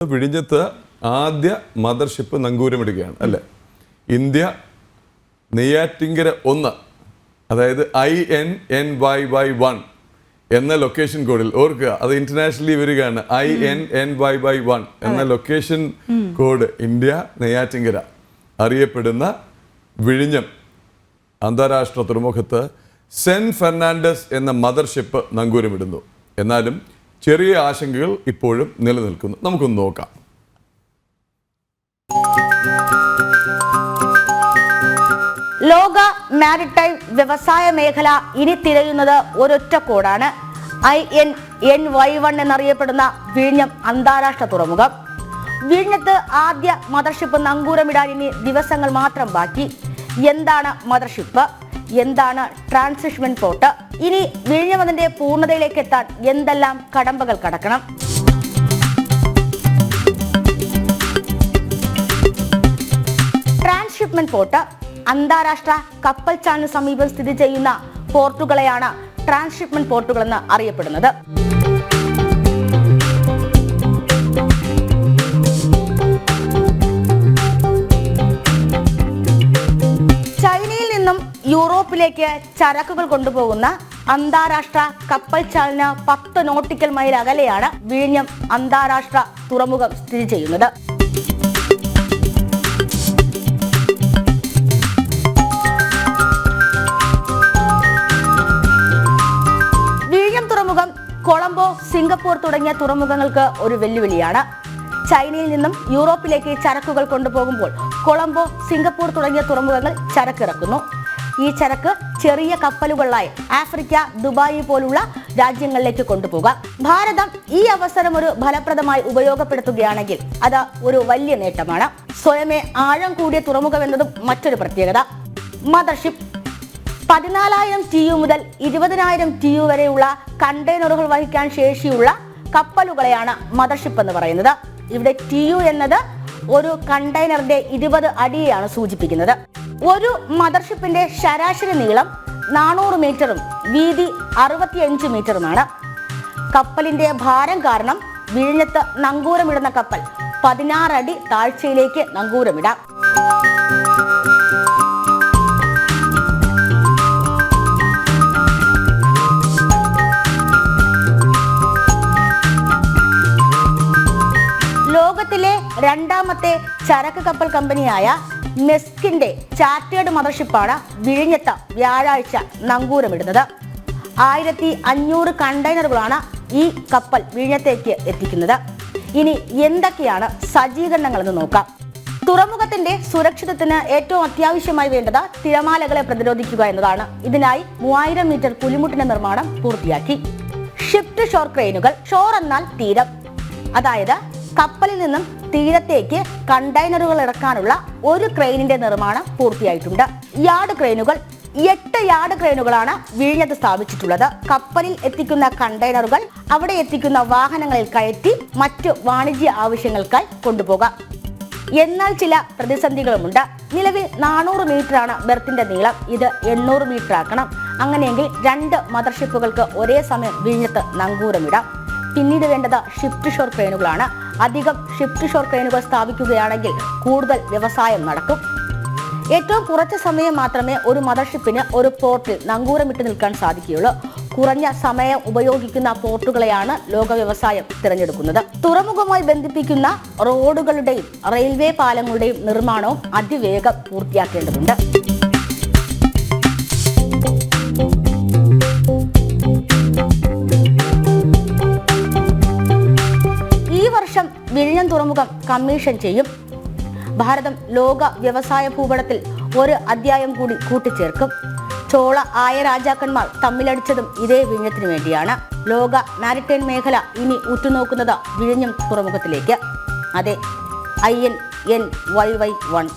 വിഴിഞ്ഞത്ത് ആദ്യ മദർഷിപ്പ് നങ്കൂരമിടുകയാണ് അല്ലേ? ഇന്ത്യ നെയ്യാറ്റിങ്കര ഒന്ന് അതായത് I N N Y Y one എന്ന ലൊക്കേഷൻ കോഡിൽ ഓർക്കുക അത് ഇന്റർനാഷണലി വരികയാണ് I N N Y Y one എന്ന ലൊക്കേഷൻ കോഡ് ഇന്ത്യ നെയ്യാറ്റിങ്കര അറിയപ്പെടുന്ന വിഴിഞ്ഞം അന്താരാഷ്ട്ര തുറമുഖത്ത് സെൻ ഫെർണാണ്ടസ് എന്ന മദർഷിപ്പ് നങ്കൂരമിടുന്നു. എന്നാലും ചെറിയ ആശങ്കകൾ ഇപ്പോഴും നിലനിൽക്കുന്നു. നമുക്കൊന്ന് നോക്കാം. ലോക മാരിടൈം വ്യവസായ മേഖല ഇനി തിരയുന്നത് ഒരൊറ്റ കോഡാണ് I N N Y one എന്നറിയപ്പെടുന്ന വിഴിഞ്ഞം അന്താരാഷ്ട്ര തുറമുഖം. വിഴിഞ്ഞത്ത് ആദ്യ മദർഷിപ്പ് നങ്കൂരമിടാൻ ഇനി ദിവസങ്ങൾ മാത്രം ബാക്കി. എന്താണ് മദർഷിപ്പ്? എന്താണ് ട്രാൻസിഷ്മെന്റ് പോർട്ട് ഇനി വിഴിഞ്ഞമതിന്റെ പൂർണതയിലേക്ക് എത്താൻ എന്തെല്ലാം കടമ്പകൾ കടക്കണം? ട്രാൻസ്ഷിപ്മെന്റ് പോർട്ട് അന്താരാഷ്ട്ര കപ്പൽ ചാനൽ സമീപം സ്ഥിതി ചെയ്യുന്ന പോർട്ടുകളെയാണ് ട്രാൻസ്ഷിപ്മെന്റ് പോർട്ടുകൾ എന്ന് അറിയപ്പെടുന്നത്. ചൈനയിൽ നിന്നും യൂറോപ്പിലേക്ക് ചരക്കുകൾ കൊണ്ടുപോകുന്ന അന്താരാഷ്ട്ര കപ്പൽ ചാലിന് പത്ത് നോട്ടിക്കൽ മൈൽ അകലെയാണ് വിഴിഞ്ഞം അന്താരാഷ്ട്ര തുറമുഖം സ്ഥിതി ചെയ്യുന്നത്. വിഴിഞ്ഞം തുറമുഖം കൊളംബോ സിംഗപ്പൂർ തുടങ്ങിയ തുറമുഖങ്ങൾക്ക് ഒരു വെല്ലുവിളിയാണ്. ചൈനയിൽ നിന്നും യൂറോപ്പിലേക്ക് ചരക്കുകൾ കൊണ്ടുപോകുമ്പോൾ കൊളംബോ സിംഗപ്പൂർ തുടങ്ങിയ തുറമുഖങ്ങൾ ചരക്കിറക്കുന്നു. ഈ ചരക്ക് ചെറിയ കപ്പലുകളായി ആഫ്രിക്ക ദുബായ് പോലുള്ള രാജ്യങ്ങളിലേക്ക് കൊണ്ടുപോകാം. ഭാരതം ഈ അവസരം ഒരു ഫലപ്രദമായി ഉപയോഗപ്പെടുത്തുകയാണെങ്കിൽ അത് ഒരു വലിയ നേട്ടമാണ്. സ്വയമേ ആഴം കൂടിയ തുറമുഖം എന്നതും മറ്റൊരു പ്രത്യേകത. മദർഷിപ്പ് പതിനാലായിരം ടി യു മുതൽ ഇരുപതിനായിരം ടി യു വരെയുള്ള കണ്ടെയ്നറുകൾ വഹിക്കാൻ ശേഷിയുള്ള കപ്പലുകളെയാണ് മദർഷിപ്പ് എന്ന് പറയുന്നത്. ഇവിടെ ടി യു എന്നത് ഒരു കണ്ടെയ്നറിന്റെ ഇരുപത് അടിയെയാണ് സൂചിപ്പിക്കുന്നത്. ഒരു മദർഷിപ്പിന്റെ ശരാശരി നീളം നാനൂറ് മീറ്ററും വീതി അറുപത്തിയഞ്ച് മീറ്ററുമാണ്. കപ്പലിന്റെ ഭാരം കാരണം വിഴിഞ്ഞത്ത് നങ്കൂരമിടുന്ന കപ്പൽ പതിനാറടി താഴ്ചയിലേക്ക് നങ്കൂരമിടാം. ലോകത്തിലെ രണ്ടാമത്തെ ചരക്ക് കപ്പൽ കമ്പനിയായ മെസ്കിന്റെ ചാറ്റേർഡ് മദർഷിപ്പാണ് വിഴിഞ്ഞത്ത് വ്യാഴാഴ്ച നങ്കൂരമിടുന്നത്. ആയിരത്തി അഞ്ഞൂറ് കണ്ടെയ്നറുകളാണ് ഈ കപ്പൽ വിഴിഞ്ഞത്തേക്ക് എത്തിക്കുന്നത്. ഇനി എന്തൊക്കെയാണ് സജ്ജീകരണങ്ങളെന്ന് നോക്കാം. തുറമുഖത്തിന്റെ സുരക്ഷിതത്തിന് ഏറ്റവും അത്യാവശ്യമായി വേണ്ടത് തിരമാലകളെ പ്രതിരോധിക്കുക എന്നതാണ്. ഇതിനായി മൂവായിരം മീറ്റർ പുലിമുട്ടിന്റെ നിർമ്മാണം പൂർത്തിയാക്കി. ഷിഫ്റ്റ് ഷോർ ക്രെയിനുകൾ ഷോർ എന്നാൽ തീരം. അതായത് കപ്പലിൽ നിന്നും തീരത്തേക്ക് കണ്ടെയ്നറുകൾ ഇറക്കാനുള്ള ഒരു ക്രെയിനിന്റെ നിർമ്മാണം പൂർത്തിയായിട്ടുണ്ട്. യാർഡ് ക്രെയിനുകൾ എട്ട് യാർഡ് ക്രെയിനുകളാണ് വിഴിഞ്ഞത്ത് സ്ഥാപിച്ചിട്ടുള്ളത്. കപ്പലിൽ എത്തിക്കുന്ന കണ്ടെയ്നറുകൾ അവിടെ എത്തിക്കുന്ന വാഹനങ്ങളിൽ കയറ്റി മറ്റ് വാണിജ്യ ആവശ്യങ്ങൾക്കായി കൊണ്ടുപോകാം. എന്നാൽ ചില പ്രതിസന്ധികളുമുണ്ട്. നിലവിൽ നാനൂറ് മീറ്ററാണ് ബെർത്തിന്റെ നീളം. ഇത് എണ്ണൂറ് മീറ്റർ ആക്കണം അങ്ങനെയെങ്കിൽ രണ്ട് മദർഷിപ്പുകൾക്ക് ഒരേ സമയം വിഴിഞ്ഞത്ത് നങ്കൂരമിടാം. പിന്നീട് വേണ്ടത് ഷിഫ്റ്റ് ഷോർ ക്രെയിനുകളാണ്. അധികം ഷിഫ്റ്റ് ഷോർ ക്രെയിനുകൾ സ്ഥാപിക്കുകയാണെങ്കിൽ കൂടുതൽ വ്യവസായം നടക്കും. ഏറ്റവും കുറച്ച് സമയം മാത്രമേ ഒരു മദർഷിപ്പിന് ഒരു പോർട്ടിൽ നങ്കൂരമിട്ട് നിൽക്കാൻ സാധിക്കുകയുള്ളൂ. കുറഞ്ഞ സമയം ഉപയോഗിക്കുന്ന പോർട്ടുകളെയാണ് ലോക വ്യവസായം തിരഞ്ഞെടുക്കുന്നത്. തുറമുഖമായി ബന്ധിപ്പിക്കുന്ന റോഡുകളുടെയും റെയിൽവേ പാലങ്ങളുടെയും നിർമ്മാണവും അതിവേഗം പൂർത്തിയാക്കേണ്ടതുണ്ട്. തുറമുഖം കമ്മീഷൻ ചെയ്യും. ഭാരതം ലോക വ്യവസായ ഭൂപടത്തിൽ ഒരു അധ്യായം കൂടി കൂട്ടിച്ചേർക്കും. ചോള ആയ രാജാക്കന്മാർ തമ്മിലടിച്ചതും ഇതേ വിഴിഞ്ഞത്തിന് വേണ്ടിയാണ്. ലോക മാരിടൈം മേഖല ഇനി ഉറ്റുനോക്കുന്നത് വിഴിഞ്ഞം തുറമുഖത്തിലേക്ക്. അതെ I N N Y Y one.